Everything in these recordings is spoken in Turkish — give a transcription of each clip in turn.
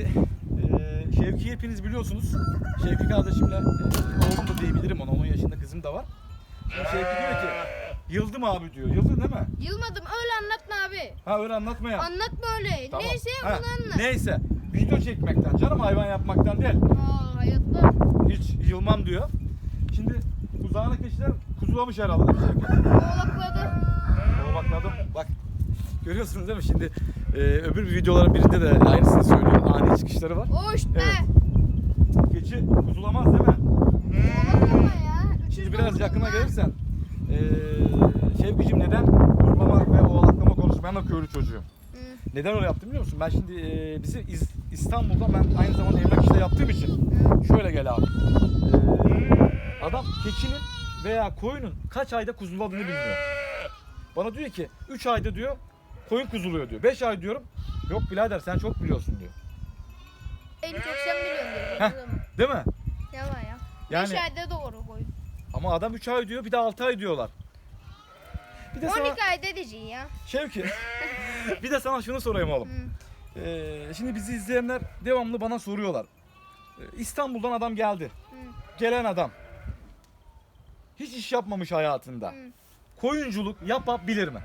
Şimdi e, Şevki'yi hepiniz biliyorsunuz. Şevki kardeşimle e, oğlum da diyebilirim ona. 10 yaşında kızım da var. Şimdi Şevki diyor ki Yıldım abi diyor. Yıldın değil mi? Yılmadım öyle anlatma abi. Ha öyle anlatma ya. Anlatma öyle. Tamam. Neyse Ha, onu anlat. Neyse. Video çekmekten canım hayvan yapmaktan değil. Aa hayatta. Hiç yılmam diyor. Şimdi uzağına keçiler kuzulamış herhalde değil mi Şevki? Oğlakladı. Bakladım. Bak görüyorsunuz değil mi? Şimdi e, öbür videoların birinde de aynısını söylüyor. Ani çıkışları var. Hoş be. Evet. Keçi kuzulamaz değil mi? Oğlaklama ya. Şimdi biraz yakına gelirsen e, Şevkicim neden kuzulama ve oğlaklama konuşuyor? Ben de köylü çocuğum. Neden öyle yaptım biliyor musun? Ben şimdi e, bizi İz- İstanbul'da ben aynı zamanda emlak işleri yaptığım için şöyle gel abi. E, adam keçinin veya koyunun kaç ayda kuzuladığını bilmiyor. Bana diyor ki 3 ayda diyor koyun kuzuluyor diyor. 5 ay diyorum. Yok birader sen çok biliyorsun diyor. En çok sen biliyorsun diyor. Değil mi? Yalan ya. Yani Beş ayda doğru koy. ama adam 3 ay diyor bir de 6 ay diyorlar. Bir de sana 12 ayda diyeceksin ya. Şevki bir de sana şunu sorayım oğlum. Hı. Ee, şimdi bizi izleyenler devamlı bana soruyorlar. Ee, İstanbul'dan adam geldi. Hı. Gelen adam. Hiç iş yapmamış hayatında. Hı. Koyunculuk yapabilir mi?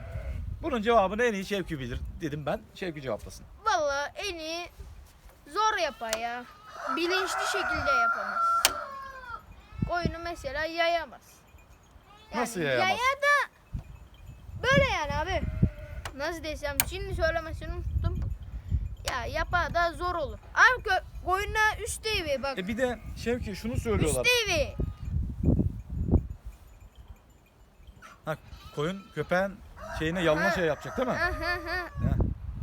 Bunun cevabını en iyi Şevki bilir dedim ben. Şevki cevaplasın. Valla en iyi zor yapar ya. Bilinçli şekilde yapamaz. Oyunu mesela yayamaz. Nasıl yayamaz? Yaya da böyle yani abi. Nasıl desem şimdi söylemesini unuttum. Ya yapa da zor olur. Abi kö- oyuna üst TV bak. E bir de Şevki şunu üst söylüyorlar. TV. Ha, koyun köpeğin şeyine yalına şey yapacak değil mi? Ha. Ha,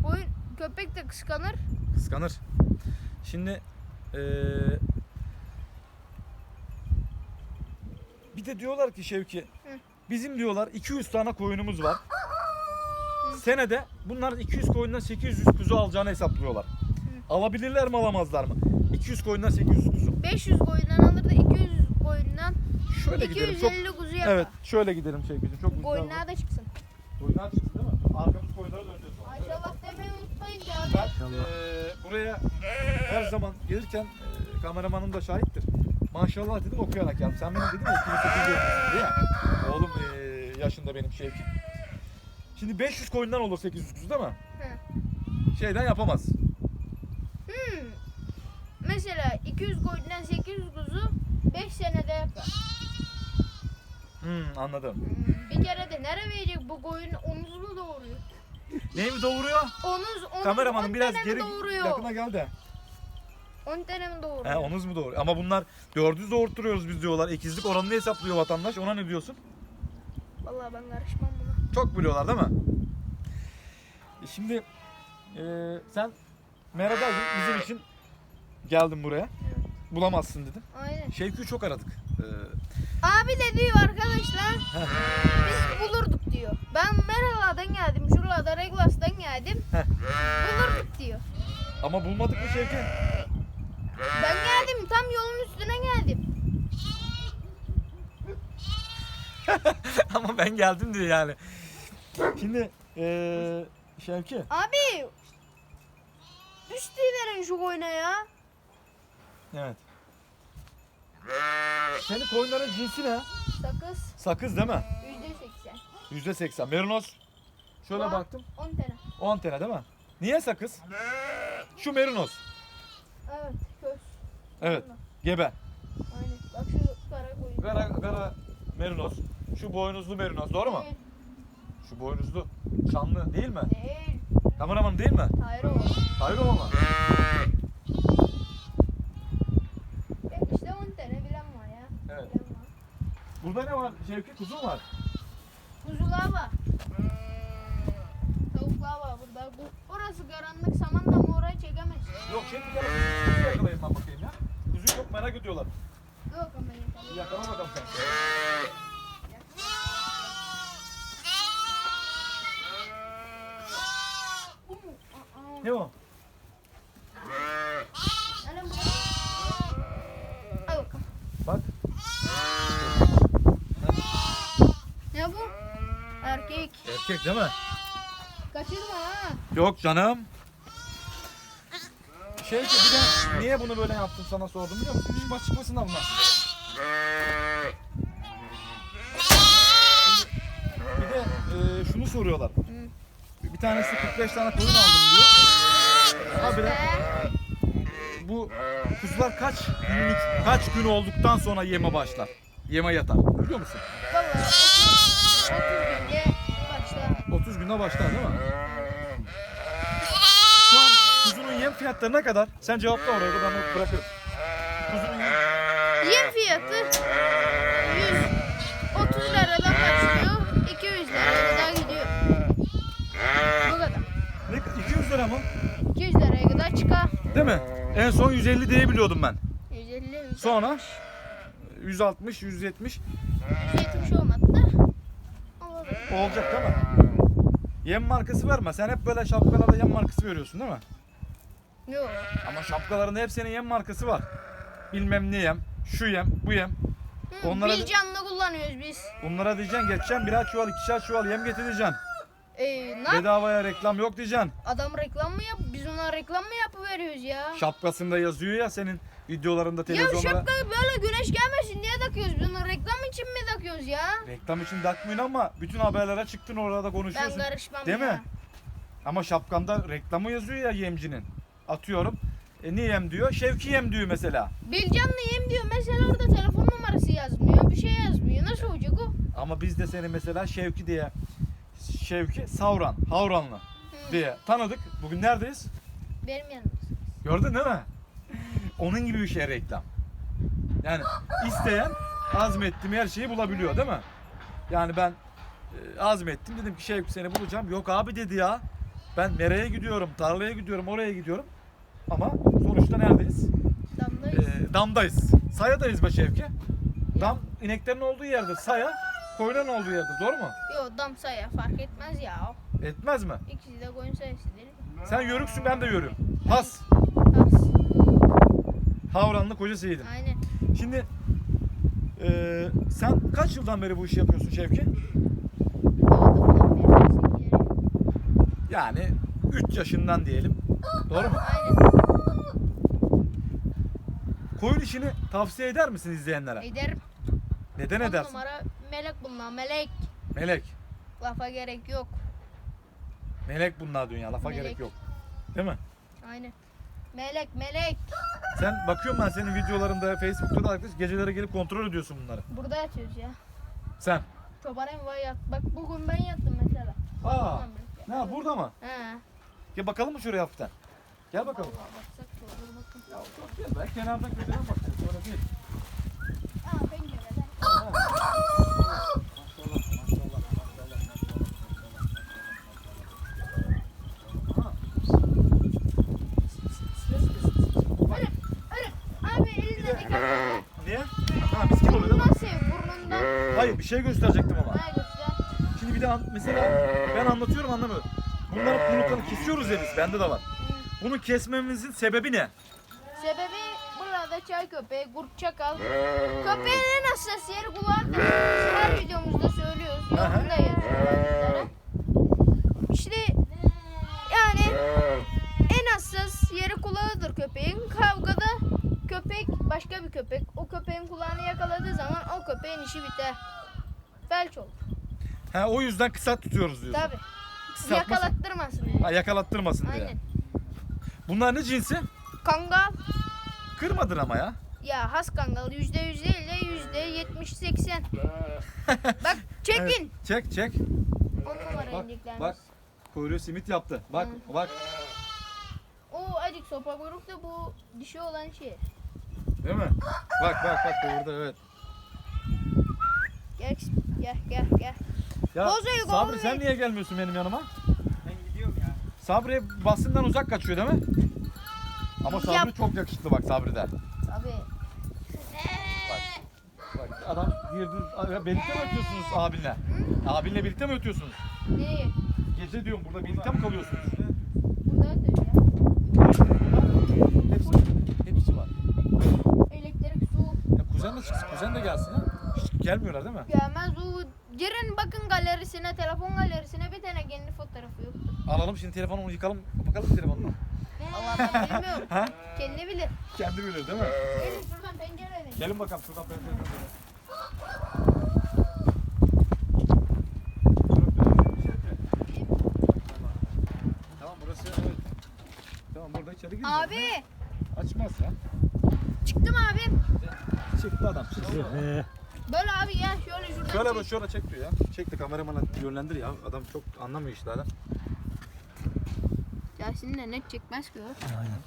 Oyun köpek de kıskanır. kıskanır. Şimdi eee, bir de diyorlar ki Şevki bizim diyorlar 200 tane koyunumuz var. Senede bunlar 200 koyundan 800 kuzu alacağını hesaplıyorlar. Alabilirler mi alamazlar mı? 200 koyundan 800 kuzu. 500 koyundan alır da 200 koyundan Şöyle gidelim. Çok 250 kuzu yapar. Evet, şöyle gidelim Şevki'cim. Çok. Koyunlar da çıksın. Koyunlar çıksın değil mi? Arkamız koyunlara döneceğiz. Maşallah demeyi unutmayın ya. Ben eee, buraya her zaman gelirken eee, kameramanım da şahittir. Maşallah dedim okuyarak geldim. Sen benim dedin ya 2008 doğumlusun diye. Oğlum eee, yaşında benim Şevki. Şimdi 500 koyundan olur 800 kuzu değil mi? Hı. Şeyden yapamaz. Hmm. Mesela 200 koyundan 800 kuzu 5 senede yapar. Hmm, anladım. Bir kere de nereye verecek bu koyun omuz mu doğuruyor? Neyi mi doğuruyor? Omuz, omuz Kameramanım 10 biraz tane mi geri doğuruyor? yakına gel de. 10 tane mi doğuruyor? He onuz mu doğru? Ama bunlar 400 doğurtturuyoruz biz diyorlar. İkizlik oranını hesaplıyor vatandaş. Ona ne diyorsun? Vallahi ben karışmam buna. Çok biliyorlar değil mi? E Şimdi e, sen merhaba bizim için geldin buraya. Bulamazsın dedin. Aynen. Şevki'yi çok aradık. E, Abi de diyor arkadaşlar biz bulurduk diyor. Ben Merala'dan geldim. Şuralarda Reglas'tan geldim. Bulurduk diyor. ama bulmadık mı Şevki? Ben geldim tam yolun üstüne geldim. ama ben geldim diyor yani. Şimdi e, Şevki Abi üstü verin şu koyuna ya. evet. Senin koyunların cinsi ne? Sakız Sakız değil mi? yüzde seksen. %80. Merinos. Şöyle Var. baktım. 10 tane. 10 tane değil mi? Niye sakız? Şu merinos. Evet köz. Evet. Gebe. Aynen. Bak şu kara koyun. Gara, gara merinos. Şu boynuzlu merinos. Doğru mu? Değil. Şu boynuzlu şanlı değil mi? Değil. Kameraman değil mi? Hayır o. Hayır o ama. E, İşte 10 tane bilen var ya. Evet. Bilen var. Burada ne var? Şevki kuzu mu var? Kuzular var. Tavuklar var burada. Bu, orası karanlık samanla mı orayı çekemez. Yok şimdi gel kuzu yakalayayım ben bakayım ya. Kuzu çok merak ediyorlar. Yok ama yeter. Yakala bakalım sen. Ne o? Alın bunu. Al bakalım. Bak. Ne bu? Erkek. Erkek değil mi? Kaçırma ha. Yok canım. Şey ki bir de niye bunu böyle yaptım sana sordum biliyor musun? Maç çıkmasın bunlar. Bir de e, şunu soruyorlar. Bir tanesi 45 tane koyun aldım diyor. Habire Ve bu kuzular kaç günlük, kaç gün olduktan sonra yeme başlar? Yeme yatar. Biliyor musun? baba 30 günde başla. 30 günde başlar değil mi? Şu an kuzunun yem fiyatları ne kadar? Sen cevapla oraya da ben onu bırakırım. Kuzunun yem... Yem fiyatı 130 liradan başlıyor. 200 liraya kadar gidiyor. Bu kadar. Ne, 200 lira mı? 200 liraya kadar çıkar. Değil mi? En son 150 diye biliyordum ben. 150 160 Sonra 160, 170 170 olmadı da. Olacak değil mi? Yem markası verme. Sen hep böyle şapkalarda yem markası veriyorsun değil mi? Yok. Ama şapkaların hepsinin yem markası var. Bilmem ne yem, şu yem, bu yem. Hı, Onlara- Biz canlı kullanıyoruz biz. Bunlara diyeceksin geçeceksin birer çuval, ikişer çuval yem getireceksin. Ee, ne? Bedavaya reklam yok diyeceksin. Adam reklam mı yap? Biz ona reklam mı yapıveriyoruz ya? Şapkasında yazıyor ya senin videolarında Ya televizyonlara. şapka böyle güneş gelmesin diye takıyoruz. Biz için mi takıyoruz ya? Reklam için takmıyorsun ama bütün haberlere çıktın orada Ben konuşuyorsun. karışmam Değil ya. mi? Ama şapkanda reklamı yazıyor ya yemcinin. Atıyorum. E ne yem diyor? Şevki yem diyor mesela. Bilcanlı yem diyor. Mesela orada telefon numarası yazmıyor. Bir şey yazmıyor. Nasıl olacak o? Ama biz de seni mesela Şevki diye Şevki Savran, Havranlı Hı. diye tanıdık. Bugün neredeyiz? Benim yanımda. Gördün değil mi? Onun gibi bir şey reklam. Yani isteyen azmettim her şeyi bulabiliyor değil mi? Yani ben e, azmettim dedim ki Şevki seni bulacağım. Yok abi dedi ya. Ben nereye gidiyorum? Tarlaya gidiyorum, oraya gidiyorum. Ama sonuçta neredeyiz? Damdayız. E, damdayız. Sayadayız be Şevki. Dam ineklerin olduğu yerdir. Saya koyunların olduğu yerdir. Doğru mu? Yo dam saya fark etmez ya. Etmez mi? İkisi de koyun sayısı değil mi? Sen yörüksün ben de yörüm. Has. Az. Havranlı koca Seyit'im. Aynen. Şimdi eee, sen kaç yıldan beri bu işi yapıyorsun Şevki? Yani 3 yaşından diyelim. Doğru mu? Aynen. Koyun işini tavsiye eder misin izleyenlere? Ederim. Neden On edersin? numara melek bunlar. Melek. Melek. Lafa gerek yok. Melek bunlar dünya. Lafa Melek. gerek yok. Değil mi? Aynen. Melek melek. Sen bakıyorum ben senin videolarında Facebook'ta da arkadaş geceleri gelip kontrol ediyorsun bunları. Burada yatıyoruz ya. Sen. Çoban var yat. Bak bugün ben yattım mesela. Aa. Tamam, ben- Ne burada mı? He. Gel bakalım mı şuraya hafiften? Gel bakalım. Vallahi baksak da olur bakın. Ya çok gel ben kenardan köşeden bakacağız. Sonra değil. Aa pencereden. Ha. Maşallah, maşallah, maşallah, maşallah. Hadi. Hadi. Abi elinde dikkat et. Niye? Ha mis gibi oluyor değil mi? Burnundan sev burnundan. Hayır bir şey gösterecektim ama. Ha göster. Şimdi bir de an- mesela ben anlatıyorum anlamıyor. Bunların kuyruklarını kesiyoruz ya biz. Bende de var. Bunu kesmemizin sebebi ne? Sebebi burada çay köpeği, kurt çakal. Köpeğin en hassas yeri kulağıdır. Her videomuzda söylüyoruz. Aha. Yorumda yazıyorlar. İşte yani en hassas yeri kulağıdır köpeğin. Kavgada köpek başka bir köpek. O köpeğin kulağını yakaladığı zaman o köpeğin işi biter. Felç olur. Ha o yüzden kısa tutuyoruz diyorsun. Tabi. Kısaltmasın. Yakalattırmasın. yani. Ha, yakalattırmasın diye. Aynen. Bunlar ne cinsi? Kangal. Kırmadın ama ya. Ya has kangal yüzde yüz değil de yüzde yetmiş seksen. Bak çekin. Evet, Çek çek. On numara Bak indiklerimiz. bak. Kuyruğu simit yaptı. Bak bak. O acık sopa kuyruk da bu dişi olan şey. Değil mi? Bak bak bak kuyruğu evet. Gel gel gel gel. Ya Sabri sen niye gelmiyorsun benim yanıma? Ben gidiyorum ya. Sabri basından uzak kaçıyor değil mi? Ama Sabri Yap. çok yakışıklı bak Sabri'de. Tabii. Bak adam girdi. Birlikte mi ötüyorsunuz abinle? Abinle birlikte mi ötüyorsunuz? Neyi? Gece diyorum burada birlikte mi kalıyorsunuz? Burada ötüyor ya. Hepsi, hepsi var. Elektrik su. Ya kuzen de çıksın, kuzen de gelsin ya. Hiç gelmiyorlar değil mi? Gelmez o. Girin bakın galerisine, telefon galerisine bir tane kendi fotoğrafı yoktur. Alalım şimdi telefonu yıkalım. Bakalım telefonuna. Allah ben bilmiyorum. Ha? Kendi bilir. Kendi bilir değil mi? Gelin şuradan pencereden. Gelin bakalım şuradan pencereden. Tamam burası evet. Tamam burada içeri gireceğiz. Abi Açmaz ya. çıktım abi. Çıktı adam. Böyle abi ya şöyle şuradan. Şöyle bak şöyle çek diyor ya. Çek de kameramana yönlendir ya. Adam çok anlamıyor işlerden. Yasin de net çekmez ki o. aynen.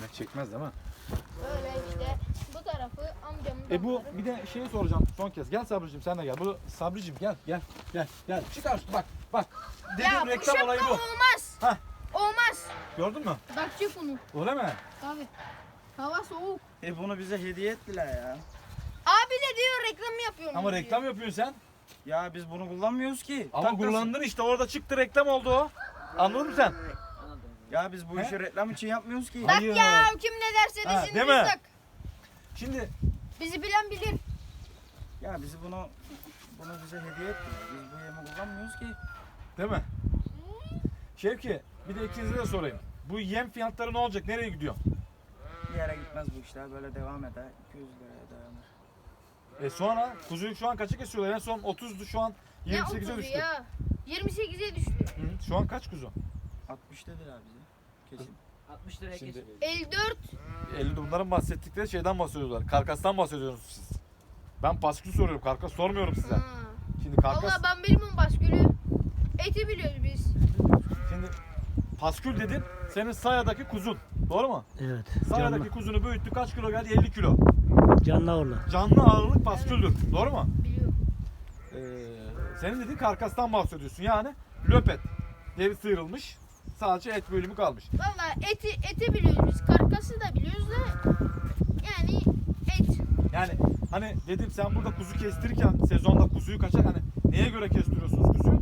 Ne çekmez değil mi? Böyle işte bu tarafı amcamın E bu bir de şeyi soracağım son kez. Gel Sabricim sen de gel. Bu Sabricim gel gel gel gel. Çıkar bak bak. Dediğim ya bu reklam olayı bu. olmaz. Hah. Olmaz. Gördün mü? Bak bunu. Öyle mi? Abi. Hava soğuk. E bunu bize hediye ettiler ya. Diyor reklam yapıyorum. Ama diyor. reklam yapıyorsun sen. Ya biz bunu kullanmıyoruz ki. Ama Taklasın. kullandın işte orada çıktı reklam oldu o. Anladın mı sen? Ya biz bu He? işi reklam için yapmıyoruz ki. Bak Hayır. ya kim ne derse Ha, desin değil biz mi? Şimdi Bizi bilen bilir. Ya bizi bunu bunu bize hediye ettiler. Biz bu yemi kullanmıyoruz ki. değil mi? Şevki bir de ikinize de sorayım. Bu yem fiyatları ne olacak? Nereye gidiyor? Bir yere gitmez bu işler. Böyle devam eder. 200 liraya dayanır. E sonra kuzuyu şu an kaça kesiyorlar? En son 30'du şu an Ne 28'e 30'u düştü. ya? 28'e düştü. Hı, şu an kaç kuzu? 60 dediler bize. Kesin. 60 liraya Şimdi kesiyor. 54. 50 bunların bahsettikleri şeyden bahsediyorlar. Karkastan bahsediyorsunuz siz. Ben paskül soruyorum. Karkas sormuyorum size. Ha. Şimdi karkas Valla ben bilmiyorum baskülü. Eti biliyoruz biz. şimdi paskül dedin. Senin sayadaki kuzun. Doğru mu? Evet. Sayadaki Canlı, kuzunu büyüttü. Kaç kilo geldi? 50 kilo. Canlı ağırlı. Canlı ağırlık pasküldür. Doğru mu? Biliyorum. Ee, senin dediğin karkastan bahsediyorsun. Yani löpet. Deri sıyrılmış. Sadece et bölümü kalmış. Valla eti, eti biliyoruz biz. Karkası da biliyoruz da. Yani et. Yani hani dedim sen burada kuzu kestirirken sezonda kuzuyu kaçak hani neye göre kestiriyorsunuz kuzuyu?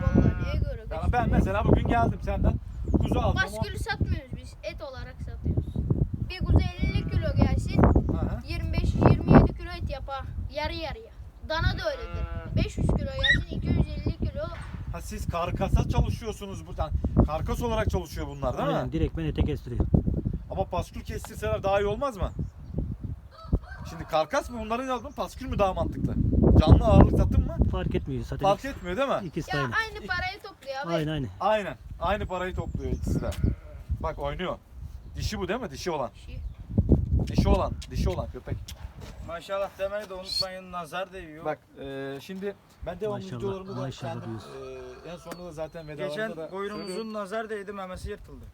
Valla neye göre? Yani ben mesela bugün geldim senden kuzu aldım. Baskülü satmıyoruz biz. Et olarak satıyoruz. Bir kuzu 50 kilo gelsin. Hı hı. 25-27 kilo et yapar. Yarı yarıya. Dana da öyledir. 500 kilo gelsin 250 kilo. Ha siz karkasa çalışıyorsunuz buradan. Karkas olarak çalışıyor bunlar değil Aynen mi? direkt ben ete kestiriyor. Ama paskül kestirseler daha iyi olmaz mı? Şimdi karkas mı onların yazdım paskül mü daha mantıklı? Canlı ağırlık satın mı? Fark etmiyor zaten. Fark etmiyor değil mi? İkisi de Ya aynı. aynı parayı topluyor abi. Aynı aynı. Aynen. Aynı parayı topluyor ikisi de. Bak oynuyor. Dişi bu değil mi? Dişi olan. Şey, Dişi olan. Dişi olan köpek. Maşallah demeyi de unutmayın. Nazar değiyor. Bak e, şimdi ben devamlı Maşallah, videolarımı da maşallah kendim, diyorsun. e, en sonunda da zaten vedalarında Geçen da söylüyorum. boynumuzun nazar değdi memesi yırtıldı.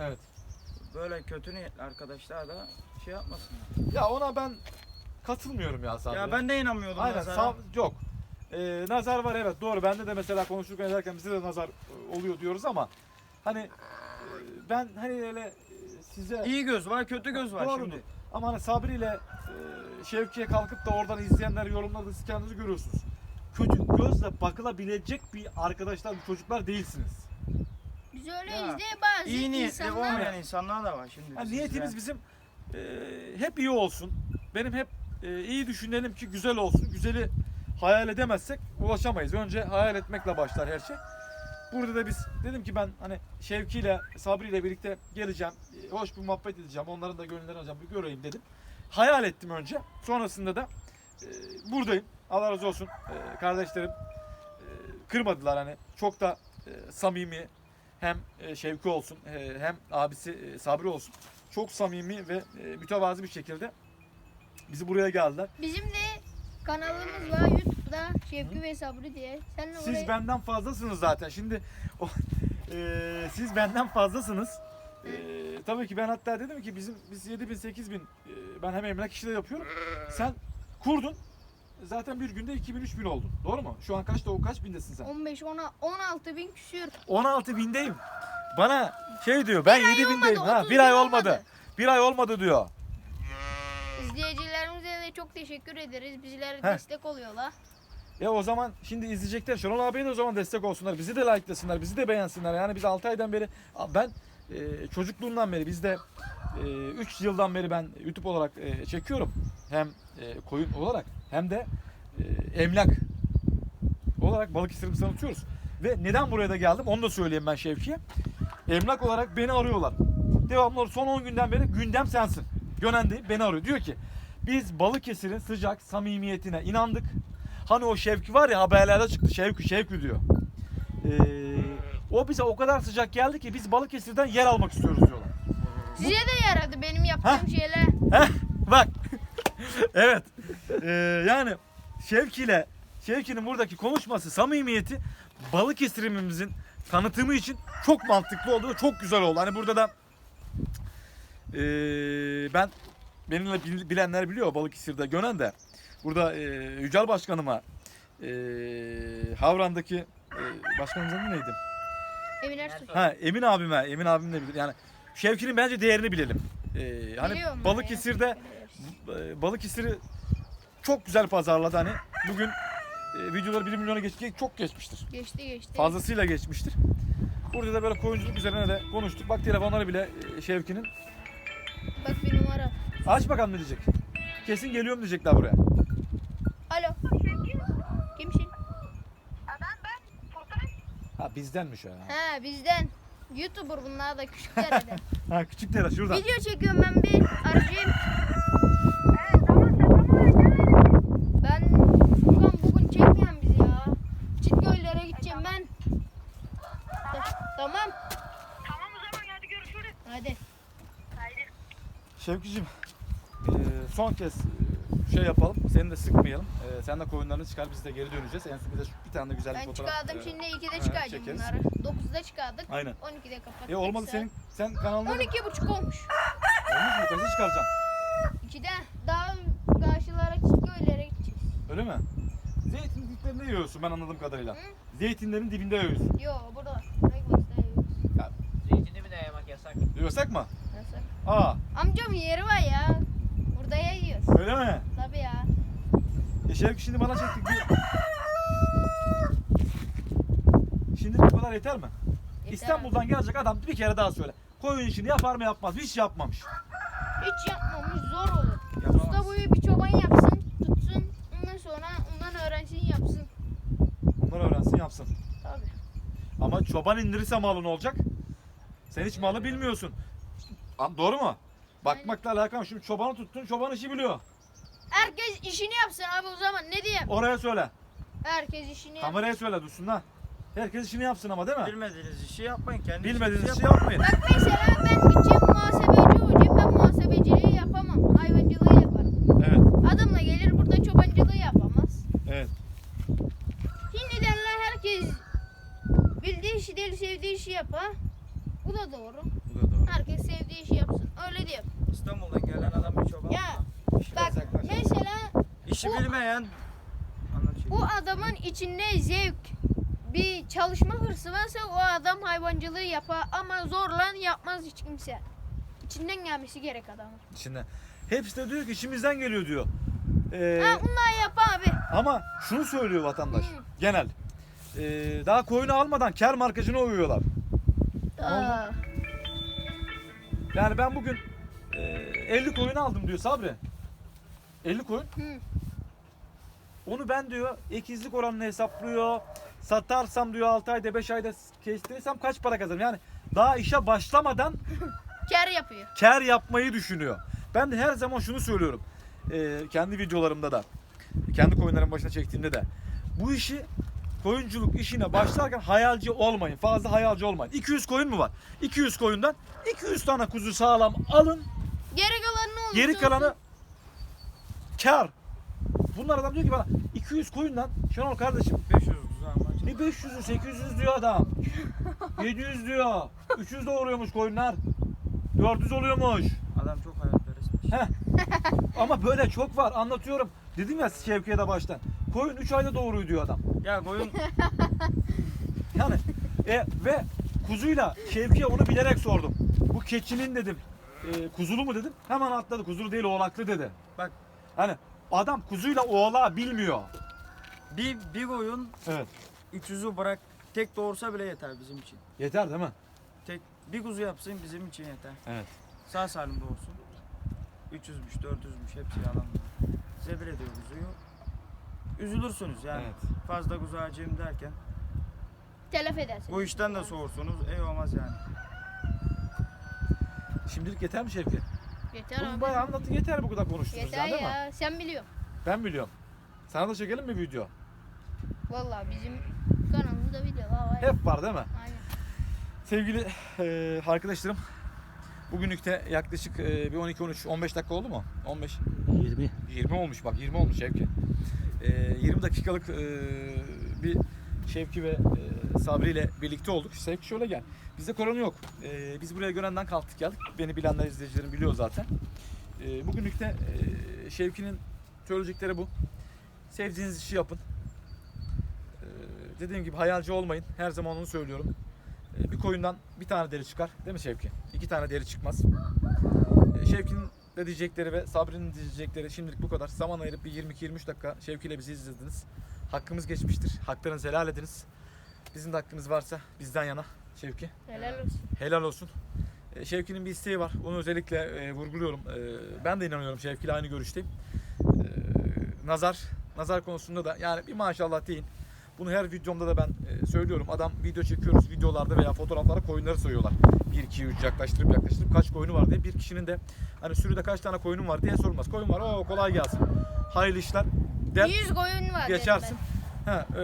Evet. Böyle kötü niyetli arkadaşlar da şey yapmasın. Ya ona ben katılmıyorum ya Sabri. Ya ben de inanmıyordum Aynen nazara. sağ, yok. Ee, nazar var evet doğru. Bende de mesela konuşurken ederken bize de nazar e, oluyor diyoruz ama hani e, ben hani öyle e, size İyi göz var, kötü göz var Doğrudur. şimdi. Ama hani Sabri ile e, Şevki'ye kalkıp da oradan izleyenler yorumlarda siz kendinizi görüyorsunuz. Kötü gözle bakılabilecek bir arkadaşlar, bir çocuklar değilsiniz. Biz öyleyiz Ya, de bazı İyi niyetli insanlar olmayan insanlar da var şimdi. Yani niyetimiz bizim e, hep iyi olsun. Benim hep e, iyi düşünelim ki güzel olsun. Güzeli hayal edemezsek ulaşamayız. Önce hayal etmekle başlar her şey. Burada da biz dedim ki ben hani Şevki ile Sabri ile birlikte geleceğim. E, hoş bir muhabbet edeceğim. Onların da gönüllerini alacağım. Bir göreyim dedim. Hayal ettim önce. Sonrasında da e, buradayım. Allah razı olsun. E, kardeşlerim e, kırmadılar hani. Çok da e, samimi hem e, Şevki olsun e, hem abisi e, Sabri olsun. Çok samimi ve e, mütevazi bir şekilde bizi buraya geldiler. Bizim de kanalımız var YouTube'da Şevki ve Sabri diye. Sen de Siz oraya... benden fazlasınız zaten. Şimdi o, e, siz benden fazlasınız. E, tabii ki ben hatta dedim ki bizim biz 7 bin 8 bin e, ben hem emlak işi de yapıyorum. Sen kurdun. Zaten bir günde 2000 3000 oldun. Doğru mu? Şu an kaçta o kaç bindesin sen? 15 10 16 bin küsür. 16 bindeyim. Bana şey diyor ben 7 bindeyim. olmadı, Ha, 30 bir ay olmadı. olmadı. Bir ay olmadı diyor. De çok teşekkür ederiz. Bizlere Heh. destek oluyorlar. Ya o zaman şimdi izleyecekler. Şenol abiye de o zaman destek olsunlar. Bizi de likelasınlar. Bizi de beğensinler. Yani biz 6 aydan beri ben e, çocukluğumdan beri bizde 3 yıldan beri ben YouTube olarak e, çekiyorum. Hem e, koyun olarak hem de e, emlak olarak Balıkesir'imizi tanıtıyoruz. Ve neden buraya da geldim onu da söyleyeyim ben Şevki'ye. Emlak olarak beni arıyorlar. devamlı son 10 günden beri gündem sensin. Gönen'de beni arıyor. Diyor ki biz Balıkesir'in sıcak samimiyetine inandık. Hani o Şevki var ya haberlerde çıktı. Şevki Şevki diyor. Ee, o bize o kadar sıcak geldi ki biz Balıkesir'den yer almak istiyoruz diyorlar. Size de yaradı benim yaptığım şeyler. Heh, bak. evet. Ee, yani Şevki ile Şevki'nin buradaki konuşması, samimiyeti Balıkesir'imizin tanıtımı için çok mantıklı oldu çok güzel oldu. Hani burada da ee, ben benimle bil- bilenler biliyor Balıkesir'de Gönen de. Burada ee, Yücel Başkanıma ee, Havran'daki ee, başkanımızın adı neydi? Emin Ersoy. Ha Emin abime, Emin abim de bilir. Yani Şevki'nin bence değerini bilelim. Ee, hani Biliyorum ben Balıkesir'de e, Balıkesir'i çok güzel pazarladı hani. Bugün e, videoları 1 milyona geçti. Çok geçmiştir. Geçti geçti. Fazlasıyla geçmiştir. Burada da böyle koyunculuk üzerine de konuştuk. Bak telefonları bile e, Şevki'nin. Bak numara. Aç bakalım ne diyecek. Kesin geliyorum diyecekler buraya. Alo. Kimsin? Ha bizdenmiş o ya. Ha bizden. YouTuber bunlar da küçük herhalde. Ha küçük tela şurada. Video çekiyorum ben bir arayayım. Ben Furkan bugün çekmeyen bizi ya. Çitgöllere gideceğim ben. Ta- Tamam. Tamam o zaman hadi görüşürüz. Hadi. Haydi. Şevkicim son kez e, şey yapalım. Seni de sıkmayalım. E, sen de koyunlarını çıkar biz de geri döneceğiz. En son bir de bir tane de güzel bir Ben fotoğraf. çıkardım e, şimdi 2'de ha, çıkaracağım çekeriz. bunları. 9'da çıkardık. Aynen. 12'de kapattık. E olmadı saat. senin sen kanalında da- 12 buçuk olmuş. olmuş mu? Kaçı çıkaracaksın? 2'de daha karşılara Çitgöllere gideceğiz. Öyle mi? Zeytin diplerinde yiyorsun ben anladığım kadarıyla. Hı? Zeytinlerin dibinde yiyorsun. Yo burada. Zeytini bile yemek yasak. Yiyorsak mı? Nasıl? Aa Amcamın yeri var ya. Burada yiyoruz. öyle mi? Tabii ya. E Şevki şimdi bana çektik bir... Şimdi bu kadar yeter mi? Yeter İstanbul'dan gelecek adam bir kere daha söyle. Koyun işini yapar mı yapmaz mı? Hiç yapmamış. Hiç yapmamış zor olur. Yapamaz. Usta boyu bir çoban yapsın, tutsun. Ondan sonra ondan öğrensin yapsın. Bunları öğrensin yapsın. Tabii. Ama çoban indirirse malın olacak. Sen hiç malı bilmiyorsun. Doğru mu? Bakmakla alakalı. Şimdi çobanı tuttun, çoban işi biliyor. Herkes işini yapsın abi o zaman ne diyeyim? Oraya söyle. Herkes işini yapsın. Kameraya söyle duysunlar. Herkes işini yapsın ama değil mi? Bilmediğiniz işi yapmayın. Kendi Bilmediğiniz işi yapmayın. Bak mesela ben gideceğim muhasebeci olacağım. Ben muhasebeciliği yapamam. Hayvancılığı yaparım. Evet. Adamla gelir burada çobancılığı yapamaz. Evet. Şimdi derler herkes bildiği işi değil sevdiği işi yapar. Bu da doğru. Bu da doğru. Herkes sevdiği işi yapsın. Öyle diyeyim. İstanbul'dan gelen adam bir çoban. Ya İşine bak yasaklaş. mesela İşi bu- bilmeyen bu adamın içinde zevk bir çalışma hırsı varsa o adam hayvancılığı yapar ama zorla yapmaz hiç kimse. İçinden gelmesi gerek adamın. Şimdi hepsi de diyor ki işimizden geliyor diyor. Ee, Ha onlar yapar abi. ama şunu söylüyor vatandaş. Hı. Genel. Ee, daha koyunu almadan kar markacına uyuyorlar. Aa, Yani ben bugün e, 50 koyun aldım diyor Sabri. 50 koyun. Hı. Onu ben diyor ekizlik oranını hesaplıyor. Satarsam diyor 6 ayda 5 ayda kestirirsem kaç para kazanırım? Yani daha işe başlamadan kar yapıyor. kar yapmayı düşünüyor. Ben de her zaman şunu söylüyorum. Ee, kendi videolarımda da, kendi koyunların başına çektiğimde de. Bu işi koyunculuk işine başlarken hayalci olmayın. Fazla hayalci olmayın. 200 koyun mu var? 200 koyundan 200 tane kuzu sağlam alın. Geri kalanı ne olur? Geri kalanı kar. Bunlar adam diyor ki bana 200 koyundan Şenol kardeşim 500 kuzu almak. ne 500'ü 800 diyor adam. 700 diyor. 300 doğuruyormuş koyunlar. 400 oluyormuş. Adam çok hayalperestmiş. Heh. Ama böyle çok var anlatıyorum. Dedim ya Şevki'ye de baştan. Koyun 3 ayda doğuruyor diyor adam. Ya koyun Yani e, ve kuzuyla Şevki'ye onu bilerek sordum. Bu keçinin dedim. E, kuzulu mu dedim. Hemen atladı. Kuzulu değil oğlaklı dedi. Bak. Hani adam kuzuyla oğlağı bilmiyor. bir, bir koyun Evet. 300'ü bırak tek doğursa bile yeter bizim için. Yeter değil mi? Tek bir kuzu yapsın bizim için yeter. Evet. Sağ salim doğursun. 300'müş 400'müş hepsi yalan. Zebil ediyor kuzuyu. Üzülürsünüz yani. Evet. Fazla kuzu harcayayım derken. Telef edersin. Bu işten de soğursunuz. Ey olmaz yani. Şimdilik yeter mi Şevki? Yeter Bunu abi. bayağı anlattın yeter bu kadar konuştunuz Yeter yani değil mi? ya. Sen biliyorsun. Ben biliyorum. Sana da çekelim mi video? Vallahi bizim kanalımızda video var. Hep var değil mi? Aynen. Sevgili e, arkadaşlarım bugünlükte yaklaşık e, bir 12-13-15 dakika oldu mu? 15 20. 20 olmuş bak 20 olmuş Şevki. E, 20 dakikalık e, bir Şevki ve e, Sabri ile birlikte olduk. Şevki şöyle gel. Bizde korona yok. E, biz buraya Gören'den kalktık geldik. Beni bilenler izleyicilerim biliyor zaten. E, bugünlükte e, Şevki'nin söyleyecekleri bu. Sevdiğiniz işi yapın. E, dediğim gibi hayalci olmayın. Her zaman onu söylüyorum. E, bir koyundan bir tane deri çıkar. Değil mi Şevki? İki tane deri çıkmaz. E, Şevki'nin de diyecekleri ve Sabri'nin diyecekleri şimdilik bu kadar. Zaman ayırıp bir 22-23 dakika Şevki ile bizi izlediniz. Hakkımız geçmiştir. Haklarınızı helal ediniz. Bizim de hakkımız varsa bizden yana Şevki. Helal olsun. Helal olsun. E, Şevki'nin bir isteği var. Onu özellikle e, vurguluyorum. E, ben de inanıyorum Şevki ile aynı görüşteyim. E, nazar, nazar konusunda da yani bir maşallah deyin. Bunu her videomda da ben e, söylüyorum. Adam video çekiyoruz videolarda veya fotoğraflarda koyunları sayıyorlar. 1 2 3 yaklaştırıp yaklaştırıp kaç koyunu var diye. Bir kişinin de hani sürüde kaç tane koyunun var diye sorulmaz. Koyun var. Oo kolay gelsin. Hayırlı işler. Der. 100 koyun var. Geçersin. Ha, e,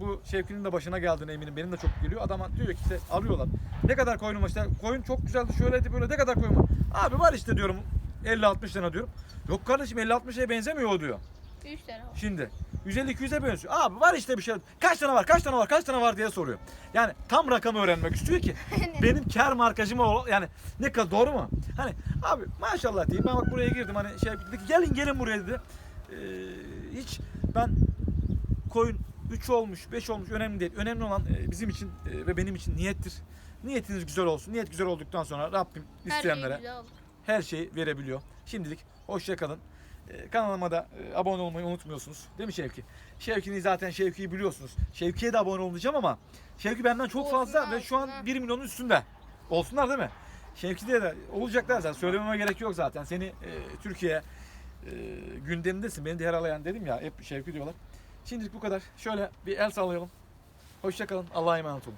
bu Şevki'nin de başına geldiğine eminim. Benim de çok geliyor. Adam diyor ki işte alıyorlar. Ne kadar koyunum var işte. Koyun çok güzeldi. Şöyleydi böyle ne kadar koyun var. Abi var işte diyorum 50-60 tane diyorum. Yok kardeşim 50-60'a benzemiyor o diyor. ben. 3 tane var. Şimdi 150-200'e benziyor. Abi var işte bir şey. Kaç tane var? Kaç tane var? Kaç tane var diye soruyor. Yani tam rakamı öğrenmek istiyor ki benim kar markajıma ol- yani ne kadar doğru mu? Hani abi maşallah diyeyim ben bak buraya girdim hani şey dedi ki, gelin gelin buraya dedi. Ee, hiç ben koyun 3 olmuş 5 olmuş önemli değil. Önemli olan e, bizim için e, ve benim için niyettir. Niyetiniz güzel olsun. Niyet güzel olduktan sonra Rabbim Her şey isteyenlere her şeyi verebiliyor. Şimdilik hoşça kalın. Ee, kanalıma da e, abone olmayı unutmuyorsunuz. Değil mi Şevki? Şevki'ni zaten Şevki'yi biliyorsunuz. Şevki'ye de abone olacağım ama Şevki benden çok fazla Olsunlar, ve şu an olsunlar. 1 milyonun üstünde. Olsunlar değil mi? Şevki'de de olacaklar zaten. Söylememe gerek yok zaten. Seni e, Türkiye e, gündemindesin. Beni de her alayan dedim ya. Hep Şevki diyorlar. Şimdilik bu kadar. Şöyle bir el sallayalım. Hoşça kalın. Allah'a emanet olun.